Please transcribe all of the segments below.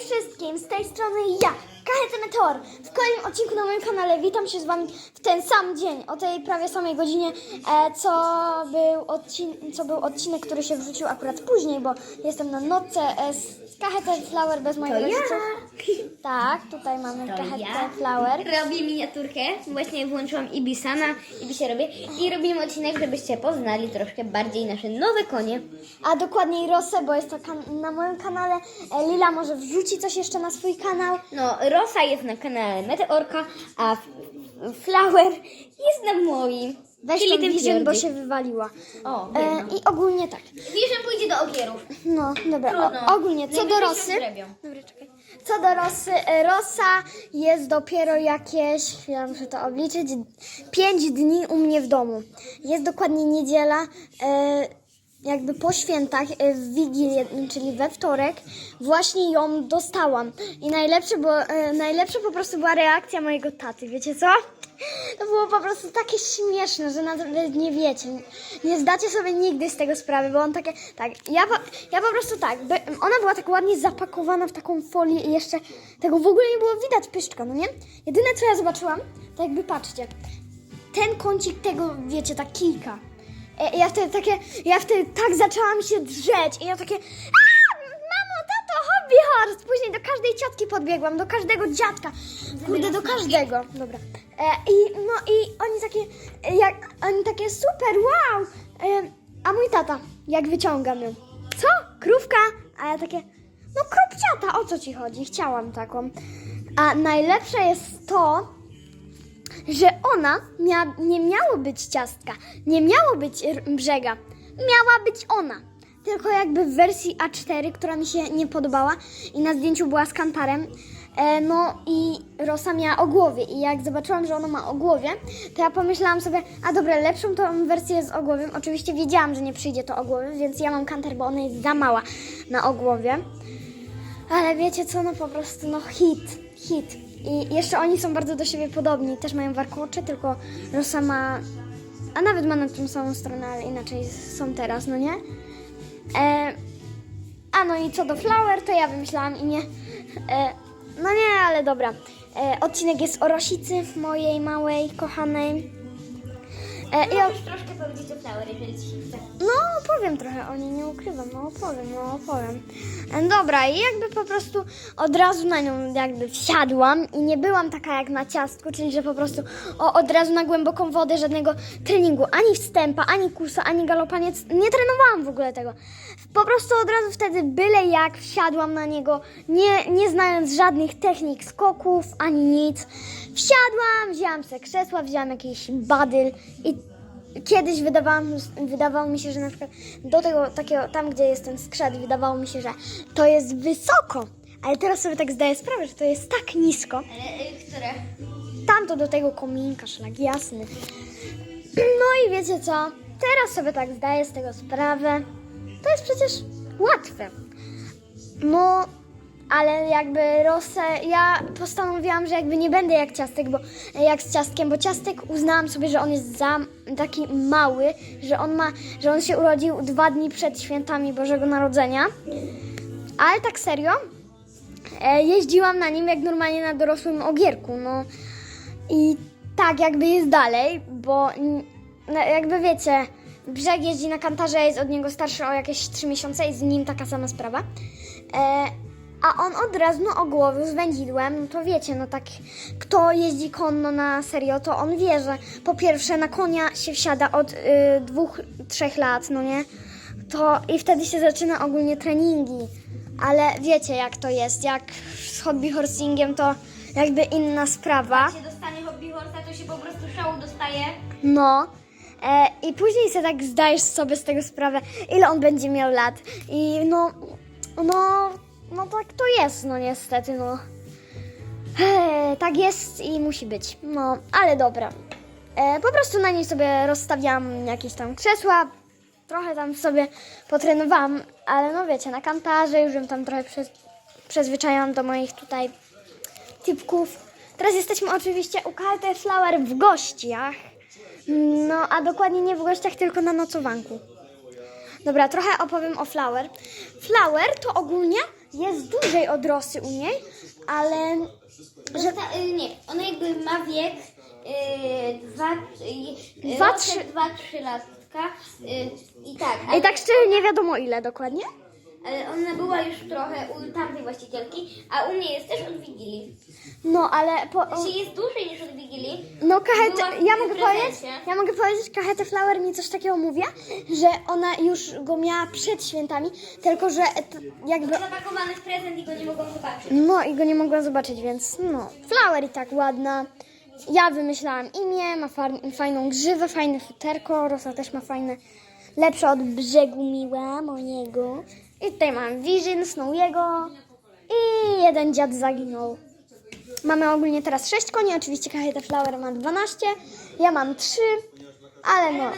Wszystkim, z tej strony ja, Kaheta Meteor. W kolejnym odcinku na moim kanale witam się z Wami w ten sam dzień, o tej prawie samej godzinie, e, co, był odcin- co był odcinek, który się wrzucił akurat później, bo jestem na nocce e, z Kaheta Flower bez To ja. Tak, tutaj mamy Kaheta ja. Flower. Robię miniaturkę. Właśnie włączyłam Ibisana. Ibisie robię. I robimy odcinek, żebyście poznali troszkę bardziej nasze nowe konie. A dokładniej Rosę, bo jest to na moim kanale. E, Lila może wrzuci coś jeszcze na swój kanał. No, Rosa jest na kanale Meteorka, a Flower jest na moim. Weź czyli tą Vision, bo się wywaliła. O, E, wiem. I ogólnie tak. Vision pójdzie do ogierów. No, dobra. O, ogólnie, co do Rosy. Dobra, czekaj. Co do Rosy, e, Rosa jest dopiero jakieś, ja muszę to obliczyć, 5 dni u mnie w domu. Jest dokładnie niedziela, e, jakby po świętach, e, w Wigilię, czyli we wtorek, właśnie ją dostałam. I najlepsze, bo, e, najlepsze po prostu była reakcja mojego taty, wiecie co? To było po prostu takie śmieszne, że nawet nie wiecie. Nie zdacie sobie nigdy z tego sprawy, bo on takie. Tak, ja po, ja po prostu tak. Ona była tak ładnie zapakowana w taką folię i jeszcze tego w ogóle nie było widać pyszczka, no nie? Jedyne co ja zobaczyłam, to jakby patrzcie. Ten kącik tego, wiecie, ta kijka. E, ja wtedy takie. Ja wtedy tak zaczęłam się drzeć i ja takie. "Aaa, Mamo, tato, hobby horse! Później do każdej ciotki podbiegłam, do każdego dziadka. Kurde, do każdego. Dobra. E, I no i oni takie, jak, oni takie super, wow! E, a mój tata, jak wyciągam ją. Co? Krówka? A ja takie, no krupciata, o co ci chodzi? Chciałam taką. A najlepsze jest to, że ona mia, nie miało być ciastka, nie miało być brzega, miała być ona. Tylko jakby w wersji A4, która mi się nie podobała i na zdjęciu była z kantarem. E, no i Rosa miała o głowie i jak zobaczyłam, że ona ma o głowie, to ja pomyślałam sobie, a dobra, lepszą tą wersję z ogłowiem. Oczywiście wiedziałam, że nie przyjdzie to ogłowie, więc ja mam kantar, bo ona jest za mała na ogłowie. Ale wiecie co, no po prostu, no hit, hit. I jeszcze oni są bardzo do siebie podobni. Też mają warkocze, tylko Rosa ma... A nawet ma na tą samą stronę, ale inaczej są teraz, no nie? E, a no i co do Flower, to ja wymyślałam imię. E, no nie, ale dobra. E, odcinek jest o Rosicy, mojej małej, kochanej. E, i Możesz troszkę powiedzieć o Flower, jeżeli ci się chce. no, opowiem trochę o niej, nie ukrywam, no opowiem, no opowiem. E, Dobra, i jakby po prostu od razu na nią jakby wsiadłam i nie byłam taka jak na ciastku, czyli że po prostu o, od razu na głęboką wodę, żadnego treningu, ani wstępa, ani kursa, ani galopaniec, nie trenowałam w ogóle tego. Po prostu od razu wtedy byle jak wsiadłam na niego, nie, nie znając żadnych technik skoków, ani nic. Wsiadłam, wzięłam se krzesła, wzięłam jakiś badyl i Kiedyś wydawałam, wydawało mi się, że na przykład do tego takiego, tam gdzie jest ten skrzat, wydawało mi się, że to jest wysoko. Ale teraz sobie tak zdaję sprawę, że to jest tak nisko. Ale y, które? Tamto do tego kominka, szlak jasny. No i wiecie co? Teraz sobie tak zdaję z tego sprawę. To jest przecież łatwe. No, ale jakby Rosę, ja postanowiłam, że jakby nie będę jak ciastek, bo jak z ciastkiem, bo ciastek uznałam sobie, że on jest za taki mały, że on ma, że on się urodził dwa dni przed świętami Bożego Narodzenia. Ale tak serio, e, jeździłam na nim jak normalnie na dorosłym ogierku, no. I tak jakby jest dalej, bo no, jakby wiecie, brzeg jeździ na kantarze, jest od niego starszy o jakieś 3 miesiące i z nim taka sama sprawa. E, a on od razu no, ogłowił z wędzidłem, no to wiecie, no tak, kto jeździ konno na serio, to on wie, że po pierwsze na konia się wsiada od y, dwóch, trzech lat, no nie? To i wtedy się zaczyna ogólnie treningi. Ale wiecie jak to jest, jak z hobby horsingiem to jakby inna sprawa. Jak się dostanie hobby horsa, to się po prostu szału dostaje. No. E, I później sobie tak zdajesz sobie z tego sprawę, ile on będzie miał lat. I no, no, no tak to jest, no niestety, no. E, tak jest i musi być. No, ale dobra. E, po prostu na niej sobie rozstawiałam jakieś tam krzesła, trochę tam sobie potrenowałam, ale no wiecie, na kantarze już ją tam trochę przez, do moich tutaj typków. Teraz jesteśmy oczywiście u Kalte Flower w gościach. No, a dokładnie nie w gościach, tylko na nocowanku. Dobra, trochę opowiem o Flower. Flower to ogólnie jest dłużej od Rosy u niej, ale Że ta, y, nie, ona jakby ma wiek y, dwa, y, Dwa, roczek, trzy- dwa, trzy latka y, i tak, i tak szczerze nie wiadomo ile dokładnie. Ale ona była już trochę u tamtej właścicielki, a u mnie jest też od Wigilii. No, ale po, Jeśli jest dłużej niż od Wigilii, No Była w ja mogę prezencie. powiedzieć, ja mogę powiedzieć, Kahete Flower mi coś takiego mówi, że ona już go miała przed świętami, tylko że t- jakby, zapakowany w prezent i go nie mogą zobaczyć. no i go nie mogła zobaczyć, więc no, Flower i tak ładna. Ja wymyślałam imię, ma fa- fajną grzywę, fajne futerko, Rosa też ma fajne, lepsze od brzegu miła mojego. I tutaj mam Vision, Snowiego i jeden dziad zaginął. Mamy ogólnie teraz 6 koni, oczywiście Kaheta Flower ma 12, ja mam 3, ale no,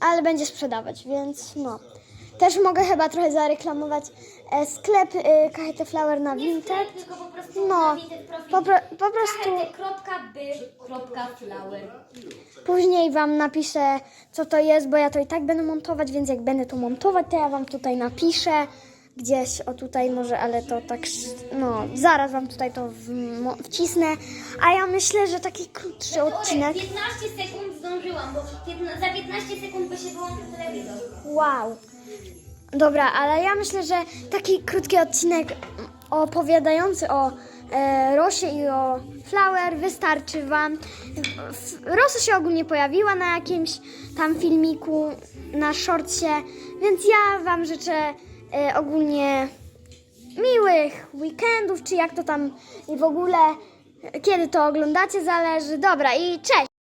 ale będzie sprzedawać, więc no. Też mogę chyba trochę zareklamować sklep e, Kaheta Flower na Nie Vinted. sklep, tylko po prostu No, na Vinted profil. po, pro, po prostu później Wam napiszę, co to jest, bo ja to i tak będę montować, więc jak będę to montować, to ja Wam tutaj napiszę. Gdzieś, o tutaj może, ale to tak, no, zaraz Wam tutaj to wcisnę. A ja myślę, że taki krótszy odcinek. 15 sekund zdążyłam, bo piętna- za 15 sekund by się wyłączył telewizor. Wow. Dobra, ale ja myślę, że taki krótki odcinek opowiadający o e, Rosie i o Flower wystarczy Wam. Rosa się ogólnie pojawiła na jakimś tam filmiku, na shortsie, więc ja Wam życzę e, ogólnie miłych weekendów, czy jak to tam i w ogóle, kiedy to oglądacie, zależy. Dobra, i cześć!